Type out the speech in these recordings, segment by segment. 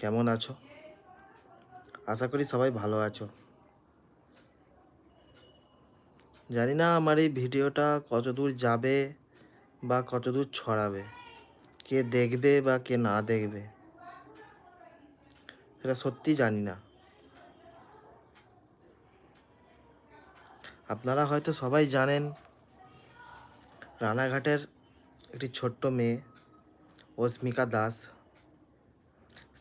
কেমন আছো? আশা করি সবাই ভালো আছো। জানি না আমার এই ভিডিওটা কত দূর যাবে বা কত দূর ছড়াবে। কে দেখবে বা কে না দেখবে, সেটা সত্যি জানি না। আপনারা হয়তো সবাই জানেন, রানাঘাটের একটি ছোট্ট মেয়ে অস্মিকা দাস।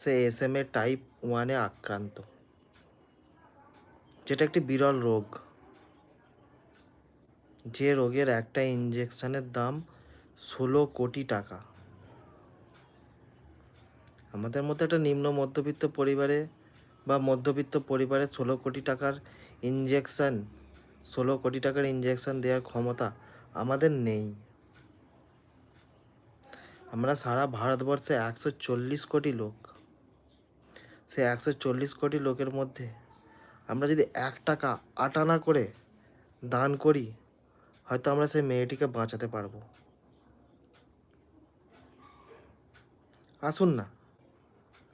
সে এস এম এ টাইপ ওয়ানে আক্রান্ত, যেটা একটি বিরল রোগ। যে রোগের একটা ইঞ্জেকশনের দাম ষোলো কোটি টাকা। আমাদের মতো একটা নিম্ন মধ্যবিত্ত পরিবারে বা মধ্যবিত্ত পরিবারে ষোলো কোটি টাকার ইঞ্জেকশন ষোলো কোটি টাকার ইঞ্জেকশন দেওয়ার ক্ষমতা আমাদের নেই। আমরা সারা ভারতবর্ষে একশো চল্লিশ কোটি লোক। সে একশো চল্লিশ কোটি লোকের মধ্যে আমরা যদি এক টাকা আটানা করে দান করি, হয়তো আমরা সেই মেয়েটিকে বাঁচাতে পারব। আসুন না,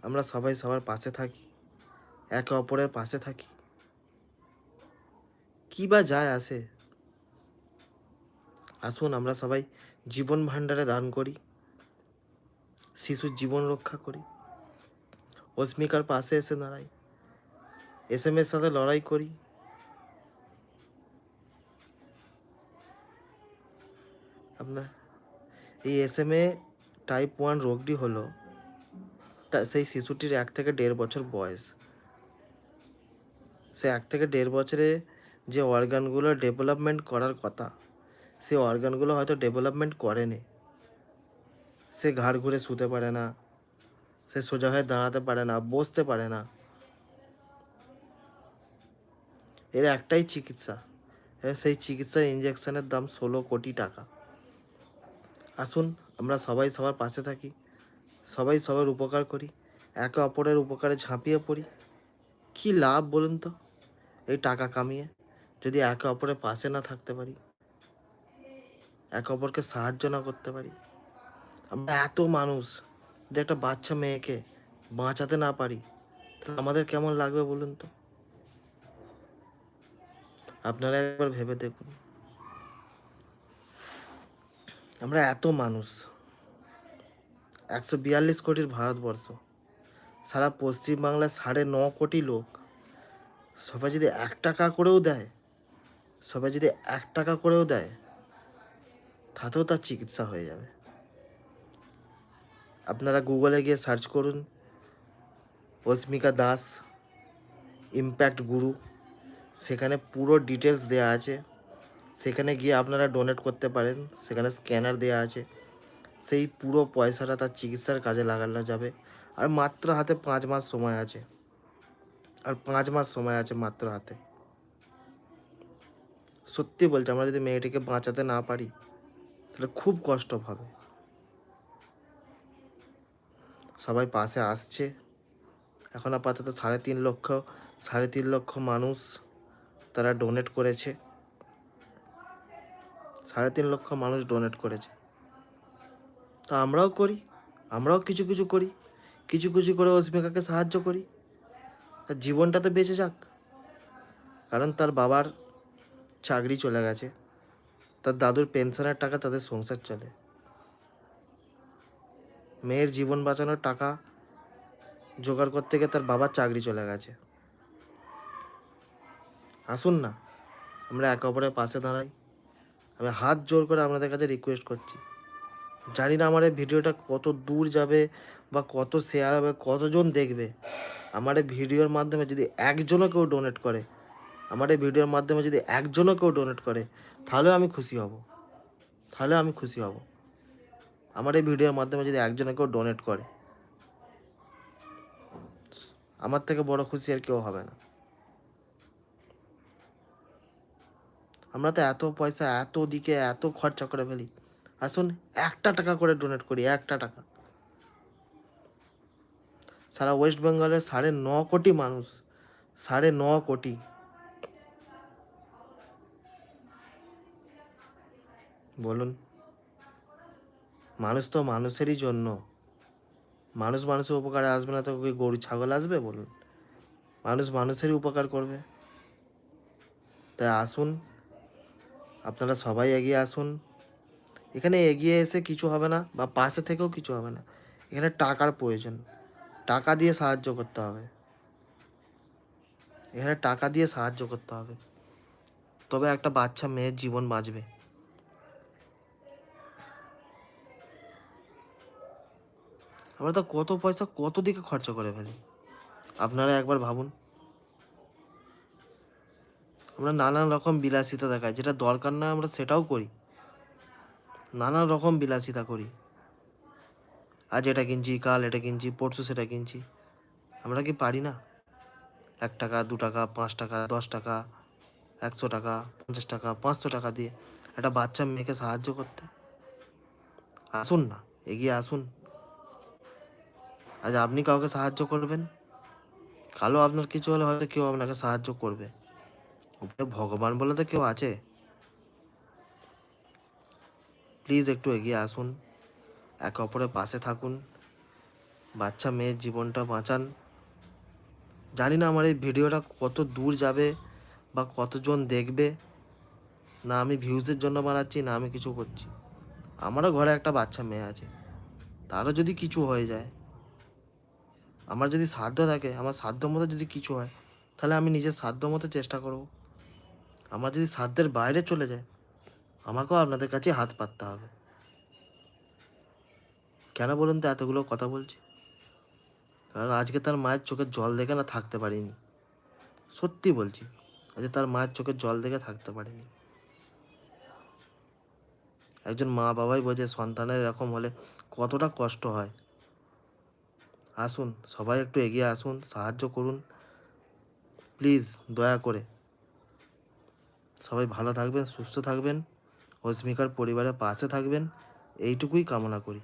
আমরা সবাই সবার পাশে থাকি, একে অপরের পাশে থাকি। কী বা যায় আসে? আসুন আমরা সবাই জীবন ভাণ্ডারে দান করি, শিশুর জীবন রক্ষা করি। অস্মিকার পাশে এসে দাঁড়াই। এস এম এর সাথে লড়াই করি। আপনার এই S M A type one রোগটি হলো তা সেই শিশুটির এক থেকে দেড় বছর বয়স। সে এক থেকে দেড় বছরে যে অর্গানগুলো ডেভেলপমেন্ট করার কথা, সে অর্গানগুলো হয়তো ডেভেলপমেন্ট করেনি। সে ঘাড় ঘুরে শুতে পারে না। সে সোজা হয়ে দাঁড়াতে পারে না, বসতে পারে না। এর একটাই চিকিৎসা। সেই চিকিৎসার ইঞ্জেকশনের দাম ষোলো কোটি টাকা। আসুন, আমরা সবাই সবার পাশে থাকি, সবাই সবার উপকার করি, একে অপরের উপকারে ঝাঁপিয়ে পড়ি। কী লাভ বলুন তো? এই টাকা কামিয়ে যদি একে অপরের পাশে না থাকতে পারি, একে অপরকে সাহায্য না করতে পারি। আমরা এত মানুষ যে একটা বাচ্চা মেয়েকে বাঁচাতে না পারি, তাহলে আমাদের কেমন লাগবে বলুন তো? আপনারা একবার ভেবে দেখুন। আমরা এত মানুষ, একশো বিয়াল্লিশ কোটির ভারতবর্ষ, সারা পশ্চিমবাংলায় সাড়ে ন কোটি লোক। সবাই যদি এক টাকা করেও দেয়, সবাই যদি এক টাকা করেও দেয়, তাতেও তার চিকিৎসা হয়ে যাবে। আপনারা গুগলে গিয়ে সার্চ করুন। অস্মিকা দাস ইম্প্যাক্ট গুরু সেখানে পুরো ডিটেলস দেওয়া আছে। সেখানে গিয়ে আপনারা ডোনেট করতে পারেন, সেখানে স্ক্যানার দেওয়া আছে। সেই পুরো পয়সাটা তার চিকিৎসার কাজে লাগানো যাবে। আর মাত্র হাতে পাঁচ মাস সময় আছে। আর পাঁচ মাস সময় আছে মাত্র হাতে। সত্যি বলছি, আমরা যদি মেয়েটিকে বাঁচাতে না পারি, তাহলে খুব কষ্ট হবে সবাই পাশে আসছে। এখন আপাতত সাড়ে তিন লক্ষ, সাড়ে তিন লক্ষ মানুষ তারা ডোনেট করেছে। সাড়ে তিন লক্ষ মানুষ ডোনেট করেছে। তা আমরাও করি, আমরাও কিছু কিছু করি, কিছু কিছু করে অস্মিকাকে সাহায্য করি। তার জীবনটা তো বেঁচে যাক, কারণ তার বাবার চাকরি চলে গেছে। তার দাদুর পেনশনের টাকা তাদের সংসার চলে। মেয়ের জীবন বাঁচানোর টাকা জোগাড় করতে গিয়ে তার বাবার চাকরি চলে গেছে। আসুন না, আমরা একে অপরের পাশে দাঁড়াই। আমি হাত জোর করে আপনাদের কাছে রিকোয়েস্ট করছি। জানি না আমার এই ভিডিওটা কত দূর যাবে বা কত শেয়ার হবে, কতজন দেখবে। আমার এই ভিডিওর মাধ্যমে যদি একজনও কেউ ডোনেট করে, আমার এই ভিডিওর মাধ্যমে যদি একজনও কেউ ডোনেট করে, তাহলেও আমি খুশি হব। তাহলে আমি খুশি হব। আমার এই ভিডিওর মাধ্যমে যদি একজনে কেউ ডোনেট করে, আমার থেকে বড় খুশি আর কেউ হবে না। আমরা তো এত পয়সা, এত দিকে, এত খরচা করে ফেলি। আসুন একটা টাকা করে ডোনেট করি, একটা টাকা। সারা ওয়েস্ট বেঙ্গলে সাড়ে ন কোটি মানুষ, সাড়ে ন কোটি। বলুন। মানুষ তো মানুষেরই জন্য। মানুষ মানুষের উপকারে আসবে না তো কি গরু, ছাগল আসবে বলুন? মানুষ মানুষেরই উপকার করবে। তাই আসুন, আপনারা সবাই এগিয়ে আসুন। এখানে এগিয়ে এসে কিছু হবে না বা পাশে থেকেও কিছু হবে না। এখানে টাকার প্রয়োজন। টাকা দিয়ে সাহায্য করতে হবে। এখানে টাকা দিয়ে সাহায্য করতে হবে। তবে একটা বাচ্চা মেয়ের জীবন বাঁচবে। আমরা তো কত পয়সা কত দিকে খরচ করে ফেলি? আপনারা একবার ভাবুন। আমরা নানান রকম বিলাসিতা দেখাই, যেটা দরকার না আমরা সেটাও করি। নানান রকম বিলাসিতা করি। আজ এটা কিনছি, কাল এটা কিনছি, পরশু সেটা কিনছি। আমরা কি পারি না? এক টাকা, দু টাকা, পাঁচ টাকা, দশ টাকা, একশো টাকা, পঞ্চাশ টাকা, পাঁচশো টাকা দিয়ে একটা বাচ্চা মেয়েকে সাহায্য করতে। আসুন না, এগিয়ে আসুন। আজ আপনি কাউকে সাহায্য করবেন? কালো আপনার কিছু হলে হয়তো কেউ আপনাকে সাহায্য করবে। উপরে ভগবান বলে তো কেউ আছে। প্লিজ একটু এগিয়ে আসুন। একে অপরের পাশে থাকুন। বাচ্চা মেয়ের জীবনটা বাঁচান। জানি না আমার এই ভিডিওটা কত দূর যাবে বা কতজন দেখবে। না আমি ভিউজের জন্য বানাচ্ছি, না আমি কিছু করছি। আমারও ঘরে একটা বাচ্চা মেয়ে আছে। তারও যদি কিছু হয়ে যায় আমার যদি সাধ্য থাকে, আমার সাধ্য মতো যদি কিছু হয়, তাহলে আমি নিজের সাধ্য মতো চেষ্টা করব। আমার যদি সাধ্যের বাইরে চলে যায়, আমাকেও আপনাদের কাছে হাত পাততে হবে। কেন বলুন তো এতগুলো কথা বলছি? কারণ আজকে তার মায়ের চোখের জল দেখে না থাকতে পারিনি। সত্যি বলছি, আজকে তার মায়ের চোখের জল দেখে থাকতে পারিনি। একজন মা বাবাই বোঝে সন্তানের এরকম হলে কতটা কষ্ট হয়। আসুন, সবাই একটু এগিয়ে আসুন, সাহায্য করুন। প্লিজ, দয়া করে। সবাই ভালো থাকবেন, সুস্থ থাকবেন। অস্মিকার পরিবারের পাশে থাকবেন। এইটুকুই কামনা করি।